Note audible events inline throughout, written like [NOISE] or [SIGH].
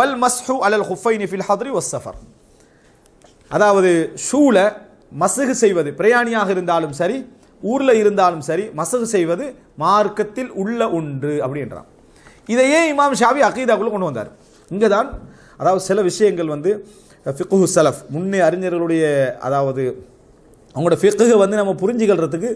வல் மஸ்ஹு அலல் ஹுஃபைனி ஃபில் ஹத்ரி ஒஸ் சஃபர். அதாவது ஷூல மசகு செய்வது பிரயாணியாக இருந்தாலும் சரி ஊரில் இருந்தாலும் சரி மசகு செய்வது மார்க்கத்தில் உள்ள ஒன்று அப்படின்றான். இதையே இமாம் ஷாவி அகீதாக்குள்ள கொண்டு வந்தார். இங்கே தான் அதாவது சில விஷயங்கள் வந்து ஃபிக்குஹு சலஃப் முன்னே அறிஞர்களுடைய அதாவது அவங்களோட ஃபிக்குகை வந்து நம்ம புரிஞ்சுக்கிறதுக்கு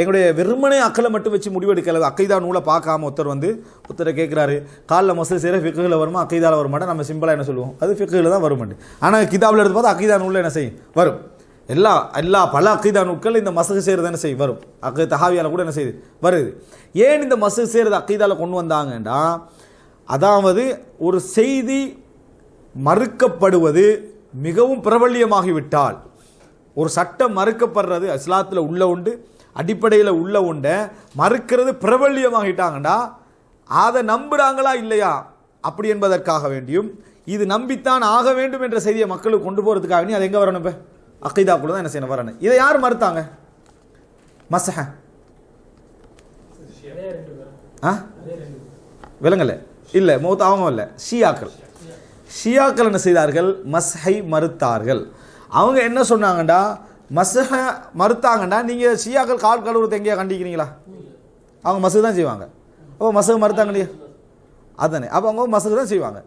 எங்களுடைய வெறுமனே அக்களை மட்டும் வச்சு முடிவெடுக்கல. அக்கைதா நூலை பார்க்காம ஒருத்தர் வந்து ஒருத்தரை கேட்குறாரு காலில் மசூல் செய்கிற ஃபிக்குகில் வருமா அக்கைதாவில் வருமாட்டா நம்ம சிம்பிளாக என்ன சொல்லுவோம்? அது ஃபிக்குகளை தான் வருமாண்டு ஆனால் கிதாபில் எடுத்து பார்த்தா அக்கைதா நூலில் என்ன செய்யும்? வரும். எல்லா எல்லா பல அக்கைதா நூட்கள் இந்த மசகு செய்கிறது என்ன செய்யும்? வரும். அக்கு தஹாவியால் கூட என்ன செய்யுது? வருது. ஏன் இந்த மசகு செய்கிறது அக்கைதாவில் கொண்டு வந்தாங்கன்னா அதாவது ஒரு செய்தி மறுக்கப்படுவது மிகவும் பிரபல்யமாகிவிட்டால் ஒரு சட்டம் மறுக்கப்படுறது இஸ்லாத்தில் உள்ள உண்டு அடிப்படையில் உள்ள உண்டை மறுக்கிறது பிரபல்யமாகிட்டாங்கடா. அதை நம்புகிறாங்களா இல்லையா? அப்படி என்பதற்காக வேண்டியும் இது நம்பித்தான் ஆக வேண்டும் என்ற செய்தியை மக்களுக்கு கொண்டு போகிறதுக்காக வேண்டி அது எங்கே வரணும் இப்போ? அக்கைதா கூட தான் என்ன செய்யணும் வரணும். இதை யார் மறுத்தாங்க? மசஹ. ஆ? விலங்கலை இல்லை மூத்த அவங்க இல்லை. ஷியாக்கள். ஷியாக்கள் என்ன செய்தார்கள்? மஸ்ஹை மறுத்தார்கள். அவங்க என்ன சொன்னாங்கடா? மஸ்ஹ மறுத்தாங்கன்னா நீங்கள் ஷியாக்கள் கால் கழுவுறது எங்கேயா கண்டிக்கிறீங்களா? அவங்க மசகு தான் செய்வாங்க. அப்போ மசகு மறுத்தாங்க இல்லையா? அதானே. அப்போ அவங்க மசகு தான் செய்வாங்க.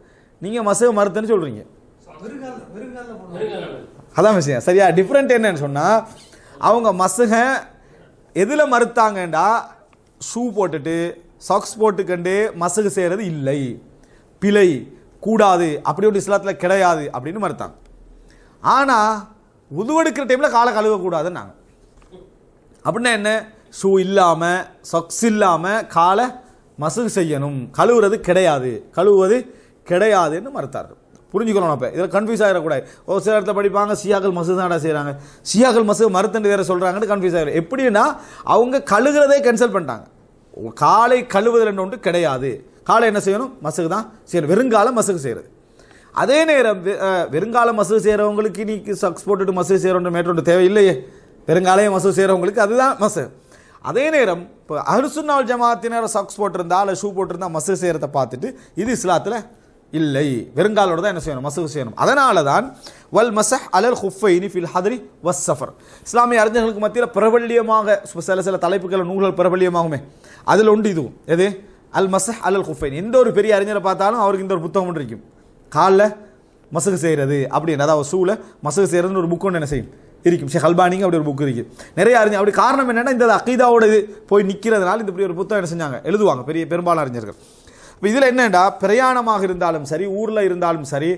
நீங்கள் மசகு மறுத்துன்னு சொல்கிறீங்க அதான் விஷயம். சரியா? டிஃப்ரெண்ட் என்னன்னு சொன்னால் அவங்க மசுக எதில் மறுத்தாங்கண்டா ஷூ போட்டுட்டு சாக்ஸ் போட்டுக்கண்டு மசகு செய்கிறது இல்லை. பிழை கூடாது. அப்படி ஒரு இஸ்லாத்தில் கிடையாது அப்படின்னு மறுத்தாங்க. ஆனால் உதுவெடுக்கிற டைமில் காலை கழுவக்கூடாதுன்னு நாங்கள் அப்படின்னா என்ன? ஷூ இல்லாமல் சொக்ஸ் இல்லாமல் காலை மசகு செய்யணும். கழுவுறது கிடையாது. கழுவுவது கிடையாதுன்னு மறுத்தார்கள். புரிஞ்சுக்கணும் அப்போ. இதில் கன்ஃபியூஸ் ஆகிடக்கூடாது ஒரு சில இடத்துல படிப்பாங்க சியாக்கள் மசு தான்டா செய்கிறாங்க சியாக்கள் மசு மறுத்துட்டு வேறு சொல்கிறாங்கன்னு கன்ஃபியூஸ் ஆகிடும் எப்படின்னா அவங்க கழுகுறதே கேன்சல் பண்ணிட்டாங்க. காலை கழுவுதல் ஒன்று கிடையாது. காலை என்ன செய்யணும்? மசுகு தான் செய்யணும். வெறுங்காலம் மசுகு செய்கிறது அதே நேரம் வெ- வெறுங்கால மசூல் செய்கிறவங்களுக்கு இன்னைக்கு சக்ஸ் போட்டுட்டு மசூல் செய்கிறோன்ற மேற்றொன்று தேவையில்லையே. பெருங்காலையும் மசூல் செய்கிறவங்களுக்கு அதுதான் மசு அதே நேரம் இப்போ அஹர்சுன்னால் ஜமாத்தினர் சக்ஸ் போட்டிருந்தா இல்லை ஷூ போட்டிருந்தா மசூ செய்கிறத பார்த்துட்டு இது இஸ்லாத்தில் இல்லை. வெறுங்காலோட தான் என்ன செய்யணும்? மசூ செய்யணும். அதனால தான் வல் மசஹ் அலல் ஹுஃபைனி ஃபில் ஹதரி வஸ் சஃபர். இஸ்லாமிய அறிஞர்களுக்கு மத்தியில் பிரபல்யமாக சில சில தலைப்புகள் நூல்கள் பிரபல்யமாகுமே. அதில் உண்டு இதுவும். எது? அல் மசஹ் அலல் ஹுஃபைன். எந்த ஒரு பெரிய அறிஞரை பார்த்தாலும் அவருக்கு இந்த ஒரு புத்தகம் ஒன்று இருக்கும். காலில் மசகு செய்கிறது அப்படின்னு அதாவது ஷூவில் மசகு செய்கிறதுன்னு ஒரு புக் ஒன்று என்ன செய்யும்? இருக்கும். ஷே ஹல்பானிங்க அப்படி ஒரு புக் இருக்குது நிறைய அறிஞர் அப்படி காரணம் என்னென்னா இந்த அக்கீதாவோட இது போய் நிற்கிறதுனால இந்த இப்படி ஒரு புத்தகம் என்ன செஞ்சாங்க? எழுதுவாங்க. பெரிய பெரும்பாலும் அறிஞர்கள். இப்போ இதில் என்னென்னா பிரயாணமாக இருந்தாலும் சரி ஊரில் இருந்தாலும் சரி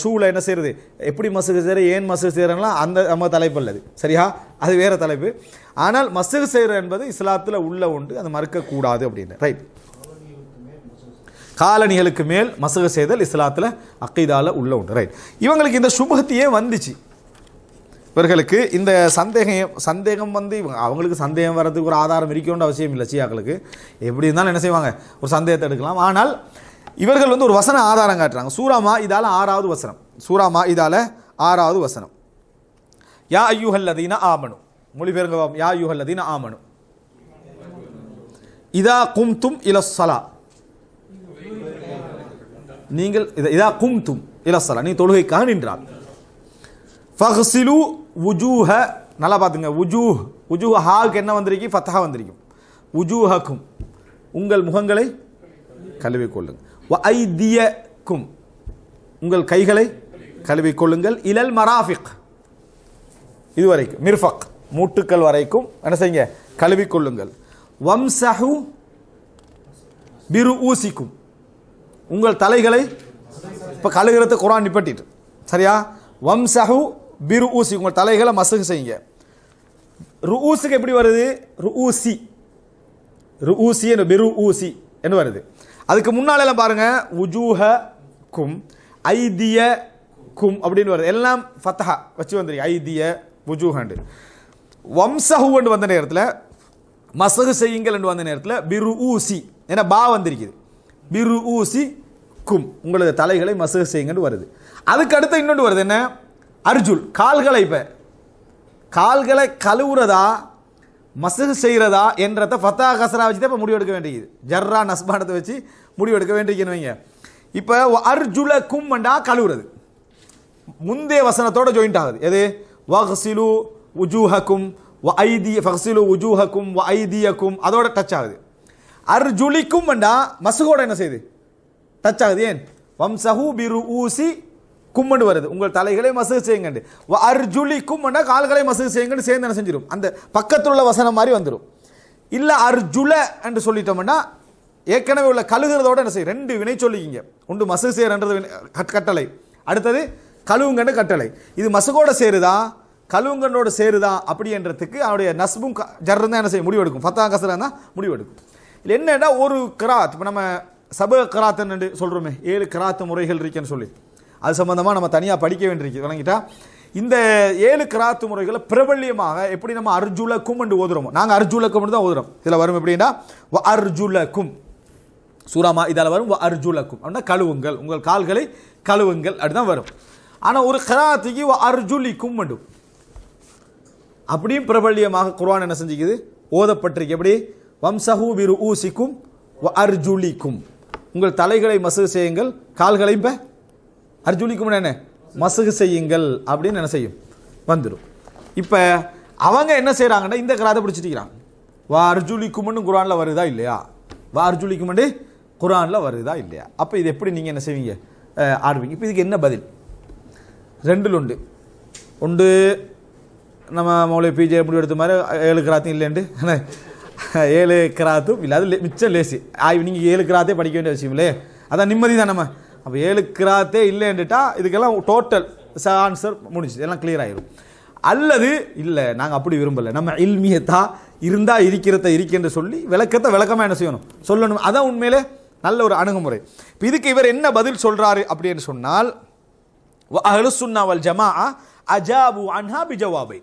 ஷூவில் என்ன செய்கிறது எப்படி மசகு செய்கிற ஏன் மசகு செய்கிறலாம் அந்த நம்ம தலைப்பு அல்லது. சரியா? அது வேறு தலைப்பு. ஆனால் மசகு செய்கிற என்பது இஸ்லாத்தில் உள்ள உண்டு அது மறுக்கக்கூடாது அப்படின்னு. ரைட் காலணிகளுக்கு மேல் மசக செய்தல் இஸ்லாத்தில் அக்கீதால உள்ள உண்டு. ரைட் இவங்களுக்கு இந்த சுபகத்தையே வந்துச்சு? இவர்களுக்கு இந்த சந்தேகம் சந்தேகம் வந்து இவங்க அவங்களுக்கு சந்தேகம் வர்றதுக்கு ஒரு ஆதாரம் இருக்கணும்னு அவசியம் இல்லை. சியாக்களுக்கு எப்படி இருந்தாலும் என்ன செய்வாங்க? ஒரு சந்தேகத்தை எடுக்கலாம். ஆனால் இவர்கள் வந்து ஒரு வசன ஆதாரம் காட்டுறாங்க. சூராமா இதால் ஆறாவது வசனம். சூராமா இதால் ஆறாவது வசனம். யா ஐயூஹல்லதீன ஆமனு. மொழிபெயர்ங்க யா யா ஐயூஹல்லதீன ஆமனு. இதா கும்தும் சலா. நீங்கள் இதை இதா கும்தும் இலசலா நீ தொழுகைக்காக நின்றார் ஃபஹ்சிலு உஜூஹ நல்லா பார்த்துங்க. உஜூஹ் உஜூஹ ஹாக்கு என்ன வந்திருக்கு ஃபத்தஹா வந்திருக்கும். உஜூஹக்கும் உங்கள் முகங்களை கழுவி கொள்ளுங்கள். வ ஐதியக்கும் உங்கள் கைகளை கழுவி கொள்ளுங்கள். இலல் மராஃபிக். இதுவரைக்கும். மிர்ஃபக். மூட்டுக்கள் வரைக்கும். என்ன செய்யுங்க? கழுவிக் கொள்ளுங்கள். வம்சஹு பிரு ஊசிக்கும் உங்கள் தலைகளை இப்போ கழுகிறத குரான் நிப்பட்டிட்டு. சரியா? வம்சஹு பிரு ஊசி உங்கள் தலைகளை மசகு செய்யுங்க. ருஊசுக்கு எப்படி வருது? ருஊசி. ருஊசி என்று பிரு ஊசி என்று வருது. அதுக்கு முன்னாலெல்லாம் பாருங்க. உஜூஹ கும் ஐதிய கும் அப்படின்னு வருது. எல்லாம் ஃபத்தஹா வச்சு வந்துருக்கு. ஐதிய உஜூஹண்டு. வம்சஹுன்னு வந்த நேரத்தில் மசகு செய்யுங்கள் என்று வந்த நேரத்தில் பிரு ஊசி ஏன்னா பா வந்திருக்குது. பிரு ஊசி கும். உங்களது தலைகளை மசக செய்யுங்கன்னு வருது. அதுக்கு அடுத்து இன்னொன்று வருது என்ன? அர்ஜுல் கால்களை இப்போ கால்களை கழுவுறதா மசகு செய்கிறதா என்றத ஃபத்தா கசரா வச்சு தான் இப்போ முடிவெடுக்க வேண்டியது. ஜர்ரா நஸ்பானத்தை வச்சு முடிவெடுக்க வேண்டியதுன்னு வைங்க. இப்போ அர்ஜுல கும்மண்டா கழுவுறது. முந்தைய வசனத்தோட ஜாயிண்ட் ஆகுது. எது? வஹ்சிலு உஜூஹக்கும் வ ஐதி ஃபஹ்சிலு உஜூஹக்கும் வ ஐதியக்கும் அதோட டச் ஆகுது. அர்ஜுலிக்கும் வேண்டா மசுகோட என்ன செய்யுது? டச் ஆகுது ஏன்? வம்சஹு பிரு ஊசி கும்மண்டு வருது. உங்கள் தலைகளை மசகு செய்யுங்கண்டு. அர்ஜுலி கும்மண்டா கால்களை மசகு செய்யுங்கன்னு சேர்ந்து என்ன செஞ்சிடும் அந்த பக்கத்தில் உள்ள வசனம் மாதிரி வந்துடும் இல்லை அர்ஜுல என்று சொல்லிட்டோம்னா ஏற்கனவே உள்ள கழுகுறதோட என்ன செய்யும்? ரெண்டு வினை சொல்லிக்கிங்க. ஒன்று மசகு செய்யறன்றது கட்டளை. அடுத்தது கழுவுங்கன்னு கட்டளை. இது மசகோட சேருதா? கழுவுங்கன்னோட சேருதா? அப்படின்றதுக்கு அவருடைய நஸ்பும் க- தான் என்ன செய்யும்? முடிவெடுக்கும். ஃபத்தா கசரா தான் முடிவெடுக்கும். இல்லை என்னன்னா ஒரு கிராத் இப்போ நம்ம சப என்று சொல்கிறோமே ஏழு கிராத்து முறைகள் இருக்குன்னு சொல்லி. அது சம்மந்தமாக நம்ம தனியாக படிக்க வேண்டியிருக்கு. விளங்கிட்டா? இந்த ஏழு கிராத்து முறைகளை பிரபல்யமாக எப்படி நம்ம அர்ஜுலக்கும் என்று ஓதுறோமோ? நாங்கள் அர்ஜுலக்கும் தான் ஓதுறோம். இதில் வரும் எப்படின்னா வ அர்ஜுலக்கும். சூராமா இதால் வரும் வ அர்ஜுலக்கும். அப்படின்னா கழுவுங்கள். உங்கள் கால்களை கழுவுங்கள். அப்படிதான் வரும். ஆனால் ஒரு கிராத்துக்கு வ அர்ஜுலிக்கும் வேண்டும் அப்படியும் பிரபல்யமாக குர்வான் என்ன செஞ்சுக்குது? ஓதப்பட்டிருக்கு. எப்படி? வம்சஹூ விரு ஊசிக்கும் வ அர்ஜுலிக்கும். உங்கள் தலைகளை மசகு செய்யுங்கள் கால்களை இப்போ அர்ஜுலிக்கும் என்ன? மசகு செய்யுங்கள் அப்படின்னு என்ன செய்யும்? வந்துடும் இப்போ அவங்க என்ன செய்கிறாங்கன்னா இந்த கிராத்தை பிடிச்சிட்டிக்கிறாங்க வா அர்ஜுலிக்கும்னு குரானில் வருதா இல்லையா? வா அர்ஜுலிக்கும்னு குரானில் வருதா இல்லையா? அப்போ இது எப்படி நீங்கள் என்ன செய்வீங்க? ஆடுவீங்க. இப்போ இதுக்கு என்ன பதில்? ரெண்டில் உண்டு. உண்டு நம்ம மௌலிய பிஜே முடிவு எடுத்த மாதிரி ஏழு கிராத்தையும் இல்லைண்டு [LAUGHS] ஏழு கிராத்தும் இல்லை அது மிச்சம் லேசி. ஆய் நீங்கள் ஏழு கிராத்தே படிக்க வேண்டிய அவசியம் இல்லையே அதான் நிம்மதி தான் நம்ம. அப்போ ஏழு கிராத்தே இல்லைன்னுட்டா இதுக்கெல்லாம் டோட்டல் ஆன்சர் முடிஞ்சு எல்லாம் கிளியர் ஆயிடும் அல்லது இல்லை நாங்கள் அப்படி விரும்பலை. நம்ம இல்மியத்தா இருந்தால் இருக்கிறத இருக்கென்று சொல்லி விளக்கத்தை விளக்கமாக என்ன செய்யணும்? சொல்லணும். அதான் உண்மையிலே நல்ல ஒரு அணுகுமுறை. இப்போ இதுக்கு இவர் என்ன பதில் சொல்கிறாரு அப்படின்னு சொன்னால் அஹ்லு சுன்னா வல் ஜமா அஜாபு அன்ஹா பிஜவாபை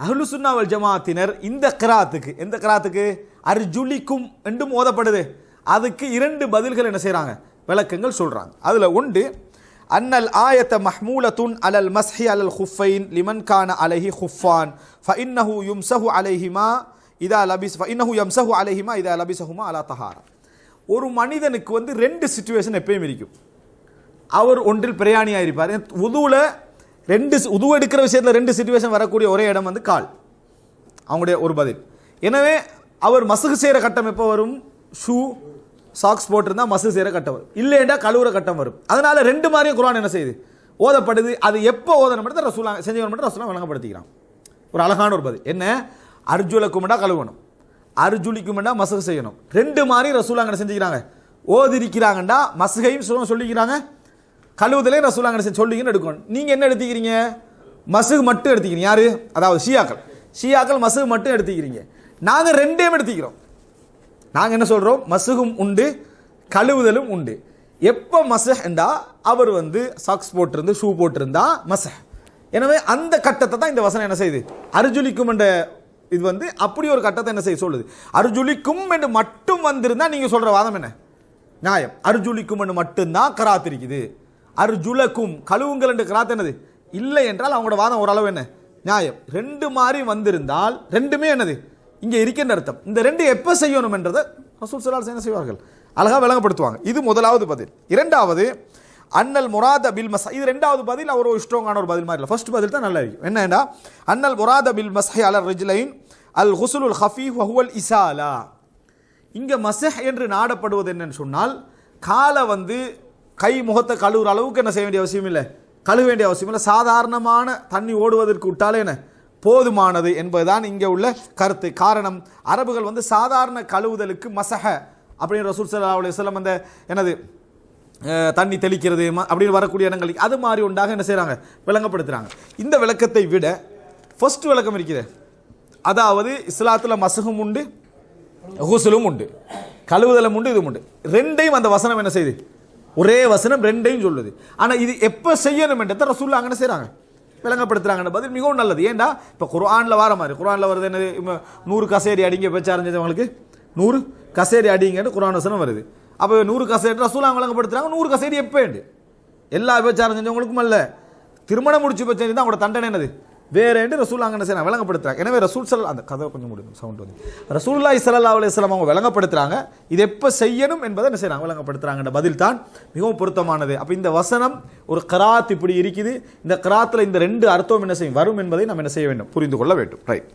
அஹ்லு சுன்னாவல் ஜமாத்தினர் இந்த கிராத்துக்கு எந்த கிராத்துக்கு அர்ஜுலிக்கும் என்றும் ஓதப்படுது. அதுக்கு இரண்டு பதில்கள் என்ன செய்கிறாங்க விளக்கங்கள் சொல்கிறாங்க அதில் உண்டு அன்னல் ஆயத்த மஹ்மூலத்துன் அலல் மஸ்ஹி அலல் ஹுஃபைன் லிமன் கான அலைஹி ஹுஃபான் ஃபஇன்னஹு யும்சஹு அலைஹிமா இதா லபிஸ் ஃபஇன்னஹு யம்சஹு அலைஹிமா இதா லபிசஹுமா அலா தஹாரா. ஒரு மனிதனுக்கு வந்து ரெண்டு சுச்சுவேஷன் எப்பயும் இருக்கும். அவர் ஒன்றில் பிரயாணியாக இருப்பார் உதுவில் ரெண்டு உதுவு எடுக்கிற விஷயத்தில் ரெண்டு சுச்சுவேஷன் வரக்கூடிய ஒரே இடம் வந்து கால். அவங்களுடைய ஒரு பதில். எனவே அவர் மசகு செய்கிற கட்டம் எப்போ வரும்? ஷூ சாக்ஸ் போட்டிருந்தால் மசுகு செய்கிற கட்டம் வரும். இல்லைண்டா கழுவுற கட்டம் வரும். அதனால் ரெண்டு மாதிரியும் குரான் என்ன செய்யுது? ஓதப்படுது. அது எப்போ ஓதனம் மட்டும் ரசூலா செஞ்சவன் மட்டும் ரசூலா வழங்கப்படுத்திக்கிறான். ஒரு அழகான ஒரு பதில். என்ன? அர்ஜுலக்குமெண்டா கழுவணும். அர்ஜுலிக்குமெண்டா மசகு செய்யணும். ரெண்டு மாதிரி ரசூலாங்க செஞ்சுக்கிறாங்க? ஓதிருக்கிறாங்கண்டா மசுகையும் சொல்லிக்கிறாங்க. கழுவுதலே ரசூலாங்க என்ன சொல்லிங்கன்னு எடுக்கணும். நீங்கள் என்ன எடுத்துக்கிறீங்க? மசுகு மட்டும் எடுத்துக்கிறீங்க. யார்? அதாவது ஷியாக்கள். ஷியாக்கள் மசுகு மட்டும் எடுத்துக்கிறீங்க. நாங்கள் ரெண்டையும் எடுத்துக்கிறோம். நாங்கள் என்ன சொல்கிறோம் மசுகும் உண்டு கழுவுதலும் உண்டு. எப்போ மசஹ் என்றால் அவர் வந்து சாக்ஸ் போட்டிருந்து ஷூ போட்டிருந்தா மசஹ். எனவே அந்த கட்டத்தை தான் இந்த வசனம் என்ன செய்யுது? அர்ஜுலிக்கும் என்ற இது வந்து அப்படி ஒரு கட்டத்தை என்ன செய்ய சொல்லுது. அர்ஜுலிக்கும் என்று மட்டும் வந்திருந்தா நீங்கள் சொல்கிற வாதம் என்ன? நியாயம். அர்ஜுலிக்கும் என்று மட்டும்தான் கராத்திருக்குது அர்ஜுலக்கும் கழுவுங்கள் என்று கிராத் என்னது? இல்லை என்றால் அவங்களோட வாதம் ஓரளவு என்ன? நியாயம். ரெண்டு மாதிரி வந்திருந்தால் ரெண்டுமே என்னது? இங்கே இருக்கின்ற அர்த்தம். இந்த ரெண்டு எப்போ செய்யணும் என்றதை ரசூல் சலால் என்ன செய்வார்கள். அழகாக விளங்கப்படுத்துவாங்க. இது முதலாவது பதில். இரண்டாவது அன்னல் முராத பில் மஸ் இது ரெண்டாவது பதில் அவர் ஒரு ஸ்ட்ராங்கான ஒரு பதில் மாதிரி இல்லை. ஃபர்ஸ்ட் பதில் தான் நல்லா இருக்கும் என்னன்னா அன்னல் முராத பில் மஸ்ஹி அலர் ரிஜ்லைன் அல் ஹுசுலுல் ஹஃபீ ஹஹுவல் இசாலா. இங்கே மசஹ் என்று நாடப்படுவது என்னன்னு சொன்னால் காலை வந்து கை முகத்தை கழுவுற அளவுக்கு என்ன செய்ய வேண்டிய அவசியம் இல்லை. கழுவ வேண்டிய அவசியம் இல்லை. சாதாரணமான தண்ணி ஓடுவதற்கு விட்டாலே என்ன? போதுமானது என்பதுதான் இங்கே உள்ள கருத்து. காரணம் அரபுகள் வந்து சாதாரண கழுவுதலுக்கு மசஹ. அப்படின்னு ரசூல் சல்லா அலுவலம் அந்த என்னது தண்ணி தெளிக்கிறது அப்படின்னு வரக்கூடிய இடங்களுக்கு அது மாதிரி உண்டாக என்ன செய்கிறாங்க விளங்கப்படுத்துகிறாங்க இந்த விளக்கத்தை விட ஃபஸ்ட்டு விளக்கம் இருக்குது. அதாவது இஸ்லாத்தில் மசகும் உண்டு ஹூசலும் உண்டு. கழுவுதலும் உண்டு இதுவும் உண்டு. ரெண்டையும் அந்த வசனம் என்ன செய்யுது ஒரே வசனம் ரெண்டையும் சொல்லுது. ஆனால் இது எப்போ செய்யணும் என்றதை ரசூல்லா அங்கே செய்கிறாங்க விளங்கப்படுத்துறாங்கன்ற பதில் மிகவும் நல்லது. ஏன்டா? இப்போ குரானில் வர மாதிரி. குரானில் வருது என்னது? நூறு கசேரி அடிங்க வச்சாரஞ்சவங்களுக்கு நூறு கசேரி அடிங்கன்னு குரான் வசனம் வருது. அப்போ நூறு கசேரி ரசூலா விளங்கப்படுத்துறாங்க. நூறு கசேரி எப்போ எல்லா விபச்சாரம் செஞ்சவங்களுக்கும் அல்ல. திருமணம் முடிச்சு வச்சு தான் அவங்களோட தண்டனை என்னது? வேறேண்டு ரசூல் அங்கே என்ன விளங்கப்படுத்துறாங்க. எனவே ரசூல் சல் அந்த கதை கொஞ்சம் முடியும் சவுண்ட் வந்து. ரசூல்லாய் சல்லா அலுவலாம் அவங்க விளங்கப்படுத்துறாங்க. இது எப்போ செய்யணும் என்பதை என்ன செய்யறாங்க விளங்கப்படுத்துறாங்கன்ற பதில் தான் மிகவும் பொருத்தமானது. அப்போ இந்த வசனம் ஒரு கராத் இப்படி இருக்குது. இந்த கராத்தில் இந்த ரெண்டு அர்த்தம் என்ன செய்யும்? வரும் என்பதை நம்ம என்ன செய்ய வேண்டும்? புரிந்து கொள்ள வேண்டும். ரைட்